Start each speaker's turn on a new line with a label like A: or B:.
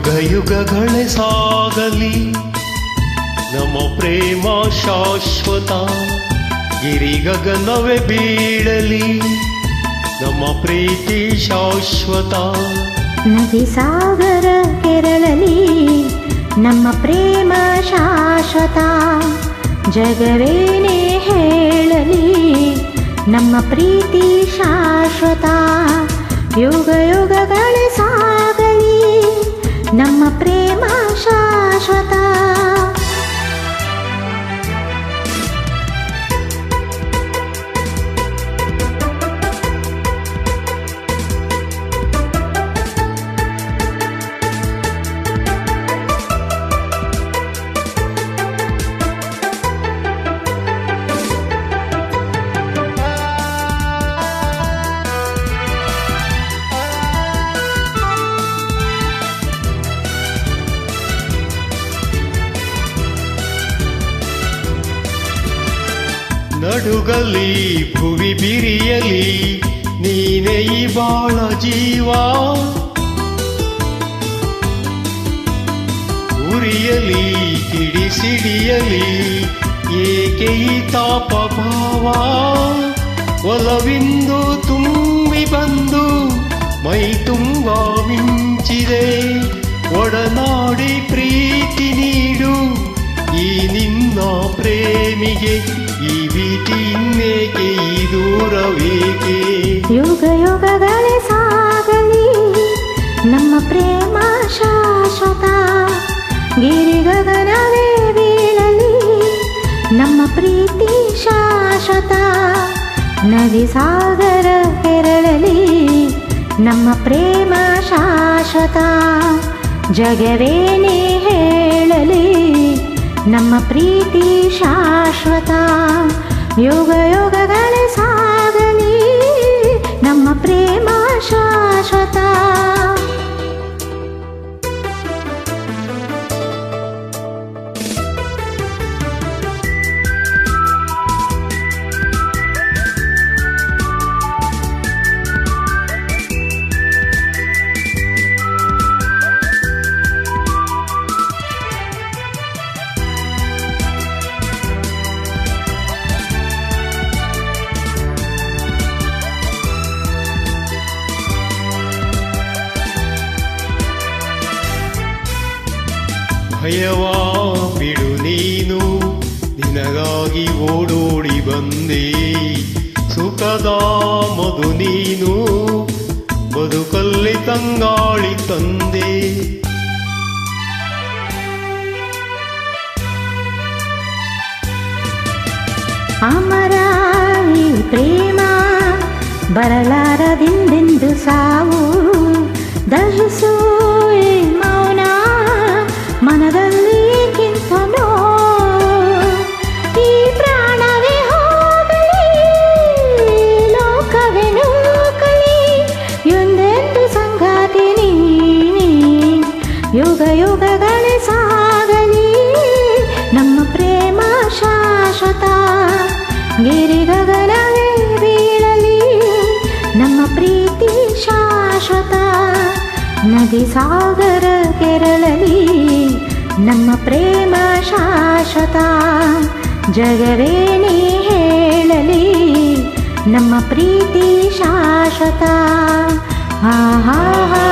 A: ಯುಗ ಯುಗಗಳೇ ಸಾಗಲಿ. ನಮ್ಮ ಪ್ರೇಮ ಶಾಶ್ವತ ಗಿರಿ ಗಗನವೇ ಬೀಳಲಿ. ನಮ್ಮ ಪ್ರೀತಿ ಶಾಶ್ವತ.
B: ನದಿ ಸಾಗರ ಕೆರಳಲಿ, ನಮ್ಮ ಪ್ರೇಮ ಶಾಶ್ವತ. ಜಗವೇನೇ ಹೇಳಲಿ, ನಮ್ಮ ಪ್ರೀತಿ ಶಾಶ್ವತ. ಯುಗ ಯುಗಗಳ ನಮ್ಮ ಪ್ರೇಮ
A: ನಡುಗಲಿ ಭುವಿ ಬಿರಿಯಲಿ, ನೀನೇ ಈ ಬಾಳ ಜೀವ. ಉರಿಯಲಿ ಕಿಡಿಸಿಡಿಯಲಿ ಏಕೆ ಈ ತಾಪ ಭಾವ? ಒಲವಿಂದು ತುಂಬಿ ಬಂದು, ಮೈ ತುಂಬ ಮಿಂಚಿದೆ. ಒಡನಾಡಿ ಪ್ರೀತಿ ನೀಡು, ಈ ನಿನ್ನ ಪ್ರೇಮಿಗೆ ಈ ಭೀತಿ ಇನ್ನೇಕೆ, ಈ ದೂರವೇಕೆ?
B: ಯುಗ ಯುಗಗಳೇ ಸಾಗಲಿ, ನಮ್ಮ ಪ್ರೇಮ ಶಾಶ್ವತ. ಗಿರಿ ಗಗನವೇ ಬೀಳಲಿ ನಮ್ಮ ಪ್ರೀತಿ ಶಾಶ್ವತ. ನದಿ, ಸಾಗರ ಕೆರಳಲಿ ನಮ್ಮ ಪ್ರೇಮ ಶಾಶ್ವತ. ಜಗವೇನೇ ಹೇಳಲಿ ನಮ್ಮ ಪ್ರೀತಿ ಶಾಶ್ವತ. ಯೋಗ ಯೋಗಗಳೇ ಸಾಗಲಿ
A: ಭಯವ ಬಿಡು ನೀನು, ನಿನಗಾಗಿ ಓಡೋಡಿ ಬಂದೆ. ಸುಖದ ಮಧು ನೀನು ಬದುಕಲ್ಲಿ ತಂಗಾಳಿ ತಂದೆ.
B: ಅಮರ ಪ್ರೇಮ, ಬರಲಾರದಿಂದೆಂದು ಸಾವು ಗಿರಿ ಗಗನವೇ ಬೀಳಲಿ. ನಮ್ಮ ಪ್ರೀತಿ ಶಾಶ್ವತ. ನದಿ ಸಾಗರ ಕೆರಳಲಿ. ನಮ್ಮ ಪ್ರೇಮ ಶಾಶ್ವತ. ಜಗವೇಣಿ ಹೇಳಲಿ. ನಮ್ಮ ಪ್ರೀತಿ ಶಾಶ್ವತ. ಹಾ ಹಾ ಹಾ